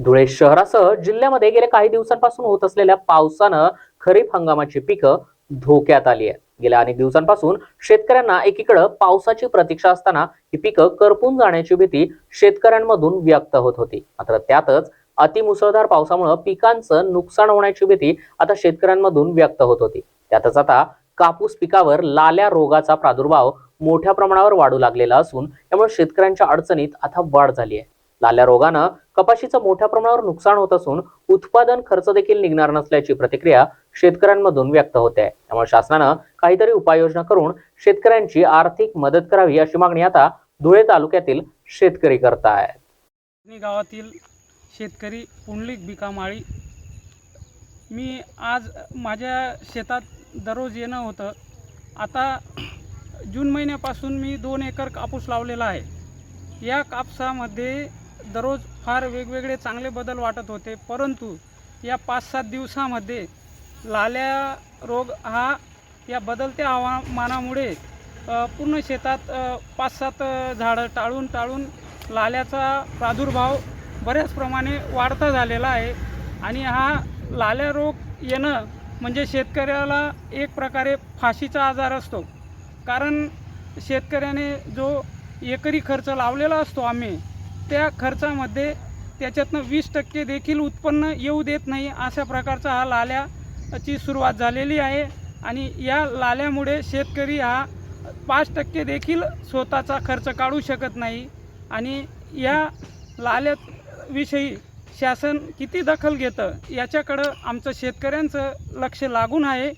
धुळे शहरासह जिल्ह्यामध्ये गेल्या काही दिवसांपासून होत असलेल्या पावसानं खरीप हंगामाची पिकं धोक्यात आली आहेत. गेल्या अनेक दिवसांपासून शेतकऱ्यांना एकीकडे पावसाची प्रतीक्षा असताना ही पिकं करपून जाण्याची भीती शेतकऱ्यांमधून व्यक्त होत होती. मात्र त्यातच अतिमुसळधार पावसामुळे पिकांचं नुकसान होण्याची भीती आता शेतकऱ्यांमधून व्यक्त होत होती. त्यातच आता कापूस पिकावर लाल्या रोगाचा प्रादुर्भाव मोठ्या प्रमाणावर वाढू लागलेला असून त्यामुळे शेतकऱ्यांच्या अडचणीत आता वाढ झाली आहे. लाल्या रोगानं कपाशीचं मोठ्या प्रमाणावर नुकसान होत असून उत्पादन खर्च देखील निघणार नसल्याची प्रतिक्रिया शेतकऱ्यांमधून व्यक्त होते. आहे त्यामुळे शासनानं काहीतरी उपाययोजना करून शेतकऱ्यांची आर्थिक मदत करावी अशी मागणी आता धुळे तालुक्यातील शेतकरी करतायत. मी गावातील शेतकरी पुंडलिक बिकामाळी मी आज माझ्या शेतात दररोज येणं होतं. आता जून महिन्यापासून मी दोन एकर कापूस लावलेला आहे. या कापसामध्ये दररोज फार वेगवेगळे चांगले बदल वाटत होते. परंतु या पाच सात दिवसामध्ये लाल्या रोग हा या बदलत्या हवामानामुळे पूर्ण शेतात पाच सात झाडं टाळून टाळून लाल्याचा प्रादुर्भाव बऱ्याच प्रमाणे वाढता झालेला आहे. आणि हा लाल्या रोग येणं म्हणजे शेतकऱ्याला एक प्रकारे फाशीचा आजार असतो. कारण शेतकऱ्याने जो एकरी खर्च लावलेला असतो आम्ही त्या खर्चामध्ये त्याच्यातनं वीस टक्के देखील उत्पन्न येऊ देत नाही अशा प्रकारचा हा लाल्याची सुरुवात झालेली आहे. आणि या लाल्यामुळे शेतकरी हा पाच टक्के देखील स्वतःचा खर्च काढू शकत नाही. आणि या लाल्याविषयी शासन किती दखल घेतं याच्याकडं आमचं शेतकऱ्यांचं लक्ष लागून आहे.